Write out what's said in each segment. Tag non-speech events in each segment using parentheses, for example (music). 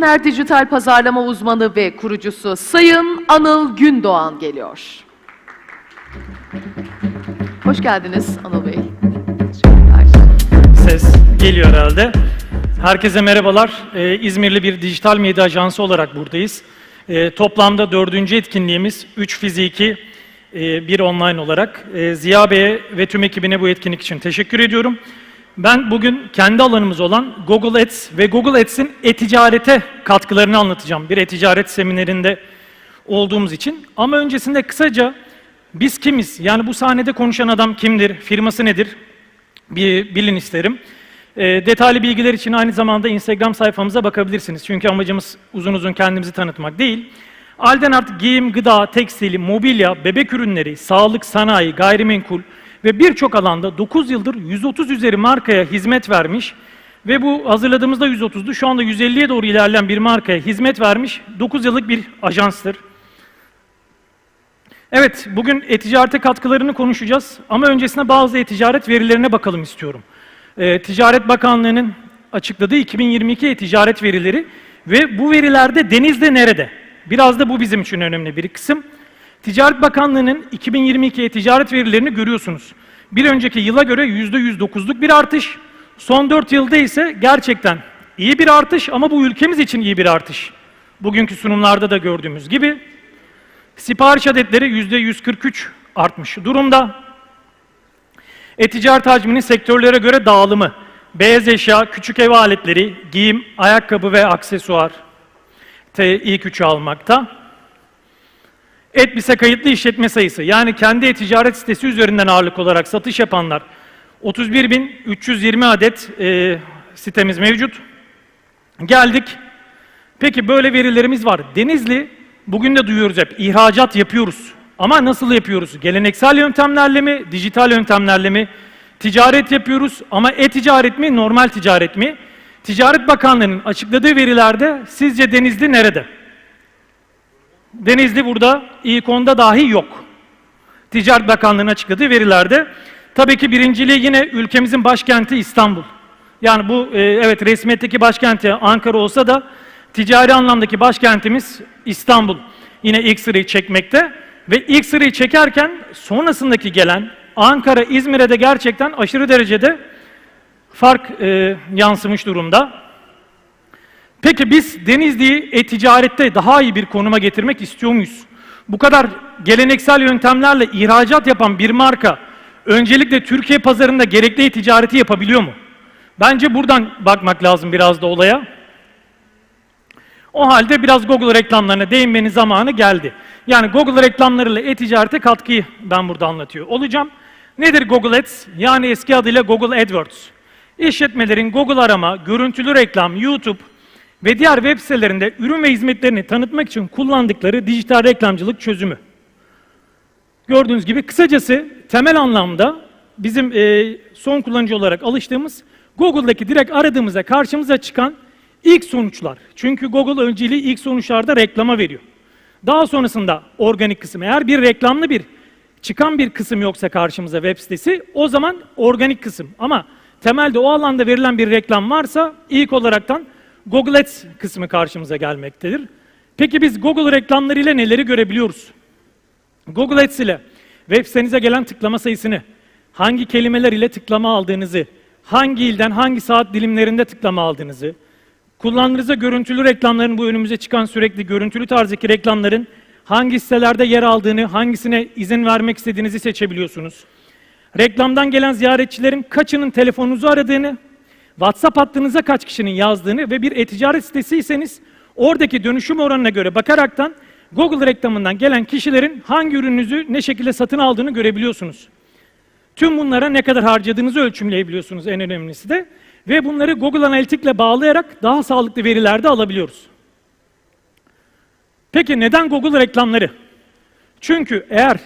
Altıner Dijital Pazarlama Uzmanı ve kurucusu Sayın Anıl Gündoğan geliyor. Hoş geldiniz Anıl Bey. Ses geliyor herhalde. Herkese merhabalar. Ee, İzmirli bir dijital medya ajansı olarak buradayız. Ee, toplamda dördüncü etkinliğimiz 3 fiziki, e, bir online olarak. Ee, Ziya Bey'e ve tüm ekibine bu etkinlik için teşekkür ediyorum. Ben bugün kendi alanımız olan Google Ads ve Google Ads'in e-ticarete katkılarını anlatacağım. Bir e-ticaret seminerinde olduğumuz için. Ama öncesinde kısaca biz kimiz? Yani bu sahnede konuşan adam kimdir? Firması nedir? bir bilin isterim. E, detaylı bilgiler için aynı zamanda Instagram sayfamıza bakabilirsiniz. Çünkü amacımız uzun uzun kendimizi tanıtmak değil. Aldenart giyim, gıda, tekstil, mobilya, bebek ürünleri, sağlık, sanayi, gayrimenkul ve birçok alanda 9 yıldır 130 üzeri markaya hizmet vermiş ve bu hazırladığımızda 130'du. Şu anda 150'ye doğru ilerleyen bir markaya hizmet vermiş 9 yıllık bir ajanstır. Evet, bugün e-ticarete katkılarını konuşacağız ama öncesinde bazı e-ticaret verilerine bakalım istiyorum. Ee, Ticaret Bakanlığı'nın açıkladığı 2022 e-ticaret verileri ve bu verilerde Denizli nerede? Biraz da bu bizim için önemli bir kısım. Ticaret Bakanlığı'nın 2022 e-ticaret verilerini görüyorsunuz. Bir önceki yıla göre %109'luk bir artış. Son 4 yılda ise gerçekten iyi bir artış ama bu ülkemiz için iyi bir artış. Bugünkü sunumlarda da gördüğümüz gibi Sipariş adetleri %143 artmış durumda. E-ticaret hacminin sektörlere göre dağılımı, beyaz eşya, küçük ev aletleri, giyim, ayakkabı ve aksesuar ilk üçü almakta. Etbise kayıtlı işletme sayısı yani kendi e-ticaret sitesi üzerinden ağırlık olarak satış yapanlar 31.320 adet e, sitemiz mevcut. Geldik. Peki böyle verilerimiz var. Denizli bugün de duyuyoruz hep ihracat yapıyoruz. Ama nasıl yapıyoruz? Geleneksel yöntemlerle mi, dijital yöntemlerle mi? Ticaret yapıyoruz ama e-ticaret mi, normal ticaret mi? Ticaret Bakanlığı'nın açıkladığı verilerde sizce Denizli nerede? Denizli burada ilk onda dahi yok. Ticaret Bakanlığı'nın açıkladığı verilerde. Tabii ki birinciliği yine ülkemizin başkenti İstanbul. Yani bu e, evet resmiyetteki başkenti Ankara olsa da ticari anlamdaki başkentimiz İstanbul. Yine ilk sırayı çekmekte ve ilk sırayı çekerken sonrasındaki gelen Ankara, İzmir'e de gerçekten aşırı derecede fark e, yansımış durumda. Peki biz Denizli'yi e-ticarette daha iyi bir konuma getirmek istiyor muyuz? Bu kadar geleneksel yöntemlerle ihracat yapan bir marka öncelikle Türkiye pazarında gerekli e-ticareti yapabiliyor mu? Bence buradan bakmak lazım biraz da olaya. O halde biraz Google reklamlarına değinmenin zamanı geldi. Yani Google reklamlarıyla e-ticarete katkıyı ben burada anlatıyor olacağım. Nedir Google Ads? Yani eski adıyla Google AdWords. İşletmelerin Google arama, görüntülü reklam, YouTube ve diğer web sitelerinde ürün ve hizmetlerini tanıtmak için kullandıkları dijital reklamcılık çözümü. Gördüğünüz gibi kısacası temel anlamda bizim e, son kullanıcı olarak alıştığımız Google'daki direkt aradığımızda karşımıza çıkan ilk sonuçlar. Çünkü Google önceliği ilk sonuçlarda reklama veriyor. Daha sonrasında organik kısım. Eğer bir reklamlı bir çıkan bir kısım yoksa karşımıza web sitesi o zaman organik kısım. Ama temelde o alanda verilen bir reklam varsa ilk olaraktan Google Ads kısmı karşımıza gelmektedir. Peki biz Google reklamlarıyla neleri görebiliyoruz? Google Ads ile web sitenize gelen tıklama sayısını, hangi kelimeler ile tıklama aldığınızı, hangi ilden hangi saat dilimlerinde tıklama aldığınızı, kullandığınızda görüntülü reklamların bu önümüze çıkan sürekli görüntülü tarzdaki reklamların hangi sitelerde yer aldığını, hangisine izin vermek istediğinizi seçebiliyorsunuz. Reklamdan gelen ziyaretçilerin kaçının telefonunuzu aradığını, WhatsApp hattınıza kaç kişinin yazdığını ve bir e-ticaret sitesiyseniz oradaki dönüşüm oranına göre bakaraktan Google reklamından gelen kişilerin hangi ürününüzü ne şekilde satın aldığını görebiliyorsunuz. Tüm bunlara ne kadar harcadığınızı ölçümleyebiliyorsunuz en önemlisi de. Ve bunları Google Analytics ile bağlayarak daha sağlıklı veriler de alabiliyoruz. Peki neden Google reklamları? Çünkü eğer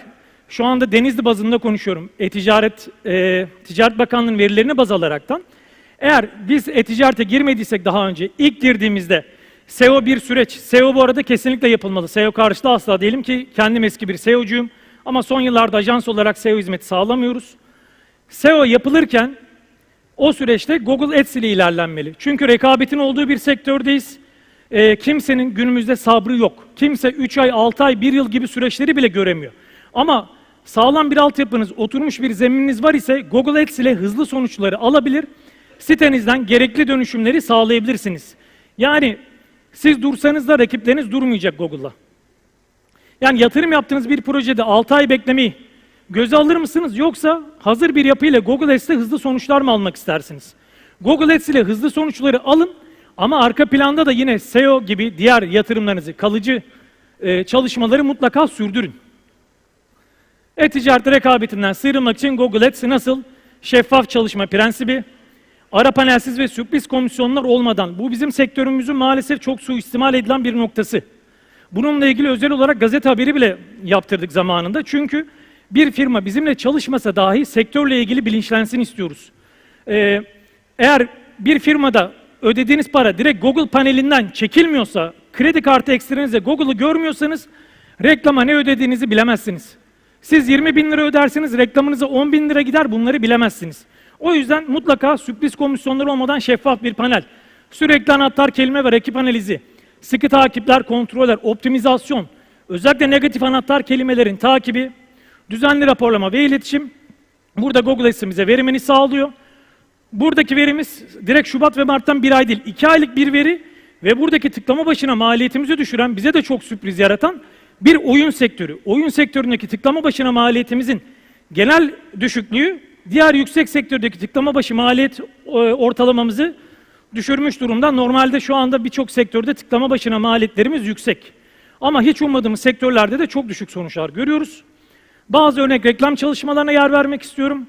şu anda Denizli bazında konuşuyorum, e-ticaret, e, Ticaret Bakanlığı'nın verilerini baz alaraktan, eğer biz e-ticarete girmediysek daha önce, ilk girdiğimizde SEO bir süreç. SEO bu arada kesinlikle yapılmalı. SEO karşıtı asla değilim ki kendim eski bir SEO'cuyum. Ama son yıllarda ajans olarak SEO hizmeti sağlamıyoruz. SEO yapılırken o süreçte Google Ads ile ilerlenmeli. Çünkü rekabetin olduğu bir sektördeyiz. e, kimsenin günümüzde sabrı yok. Kimse 3 ay, 6 ay, 1 yıl gibi süreçleri bile göremiyor. Ama sağlam bir altyapınız, oturmuş bir zemininiz var ise Google Ads ile hızlı sonuçları alabilir, sitenizden gerekli dönüşümleri sağlayabilirsiniz. Yani siz dursanız da rakipleriniz durmayacak Google'la. Yani yatırım yaptığınız bir projede 6 ay beklemeyi göze alır mısınız yoksa hazır bir yapıyla Google Ads'te hızlı sonuçlar mı almak istersiniz? Google Ads ile hızlı sonuçları alın ama arka planda da yine SEO gibi diğer yatırımlarınızı, kalıcı e, çalışmaları mutlaka sürdürün. E-ticaret rekabetinden sıyrılmak için Google Ads nasıl? Şeffaf çalışma prensibi, ara panelsiz ve sürpriz komisyonlar olmadan. Bu bizim sektörümüzün maalesef çok suistimal edilen bir noktası. Bununla ilgili özel olarak gazete haberi bile yaptırdık zamanında. Çünkü bir firma bizimle çalışmasa dahi sektörle ilgili bilinçlensin istiyoruz. Ee, eğer bir firmada ödediğiniz para direkt Google panelinden çekilmiyorsa, kredi kartı ekstrenizde Google'ı görmüyorsanız reklama ne ödediğinizi bilemezsiniz. Siz 20 bin lira ödersiniz, reklamınıza 10 bin lira gider bunları bilemezsiniz. O yüzden mutlaka sürpriz komisyonları olmadan şeffaf bir panel. Sürekli anahtar kelime ve rakip analizi, sıkı takipler, kontroller, optimizasyon, özellikle negatif anahtar kelimelerin takibi, düzenli raporlama ve iletişim. Burada Google Ads'in bize verimini sağlıyor. Buradaki verimiz direkt Şubat ve Mart'tan bir ay değil, iki aylık bir veri ve buradaki tıklama başına maliyetimizi düşüren, bize de çok sürpriz yaratan bir oyun sektörü. Oyun sektöründeki tıklama başına maliyetimizin genel düşüklüğü, diğer yüksek sektördeki tıklama başı maliyet e, ortalamamızı düşürmüş durumda. Normalde şu anda birçok sektörde tıklama başına maliyetlerimiz yüksek. Ama hiç ummadığımız sektörlerde de çok düşük sonuçlar görüyoruz. Bazı örnek reklam çalışmalarına yer vermek istiyorum.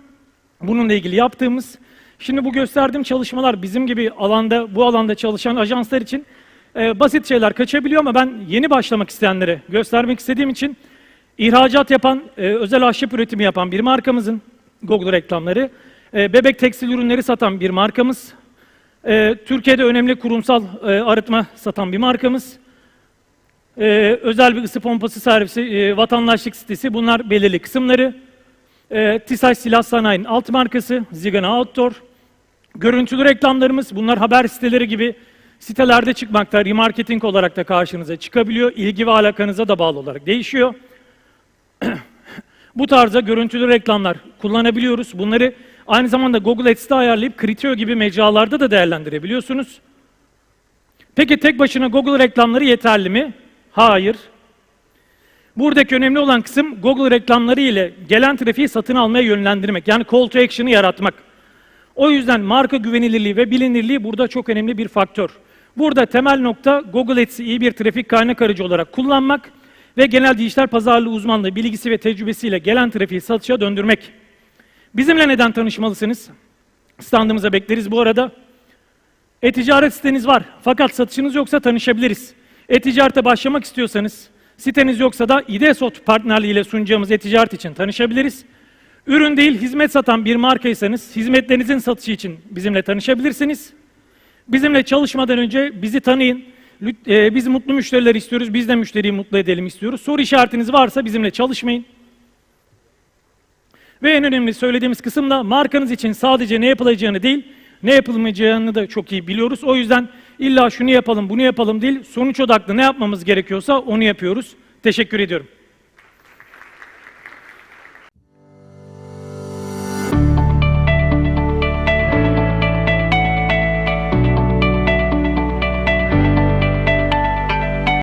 Bununla ilgili yaptığımız. Şimdi bu gösterdiğim çalışmalar bizim gibi alanda, bu alanda çalışan ajanslar için e, basit şeyler kaçabiliyor ama ben yeni başlamak isteyenlere göstermek istediğim için ihracat yapan, e, özel ahşap üretimi yapan bir markamızın Google reklamları, e, bebek tekstil ürünleri satan bir markamız, e, Türkiye'de önemli kurumsal e, arıtma satan bir markamız, e, özel bir ısı pompası servisi, e, vatandaşlık sitesi bunlar belirli kısımları. E, TİSAŞ Silah Sanayi'nin alt markası, Zigana Outdoor. Görüntülü reklamlarımız, bunlar haber siteleri gibi sitelerde çıkmakta, remarketing olarak da karşınıza çıkabiliyor. İlgi ve alakanıza da bağlı olarak değişiyor. (clears throat) Bu tarzda görüntülü reklamlar kullanabiliyoruz. Bunları aynı zamanda Google Ads'te ayarlayıp Criteo gibi mecralarda da değerlendirebiliyorsunuz. Peki tek başına Google reklamları yeterli mi? Hayır. Buradaki önemli olan kısım Google reklamları ile gelen trafiği satın almaya yönlendirmek. Yani call to action'ı yaratmak. O yüzden marka güvenilirliği ve bilinirliği burada çok önemli bir faktör. Burada temel nokta Google Ads'i iyi bir trafik kaynak aracı olarak kullanmak ve genel dijital pazarlığı uzmanlığı, bilgisi ve tecrübesiyle gelen trafiği satışa döndürmek. Bizimle neden tanışmalısınız? Standımıza bekleriz bu arada. E-ticaret siteniz var fakat satışınız yoksa tanışabiliriz. E-ticarete başlamak istiyorsanız, siteniz yoksa da İDESOT partnerliğiyle sunacağımız e-ticaret için tanışabiliriz. Ürün değil, hizmet satan bir markaysanız, hizmetlerinizin satışı için bizimle tanışabilirsiniz. Bizimle çalışmadan önce bizi tanıyın. E, Biz mutlu müşteriler istiyoruz, biz de müşteriyi mutlu edelim istiyoruz. Soru işaretiniz varsa bizimle çalışmayın. Ve en önemli söylediğimiz kısım da markanız için sadece ne yapılacağını değil, ne yapılmayacağını da çok iyi biliyoruz. O yüzden illa şunu yapalım, bunu yapalım değil, sonuç odaklı ne yapmamız gerekiyorsa onu yapıyoruz. Teşekkür ediyorum.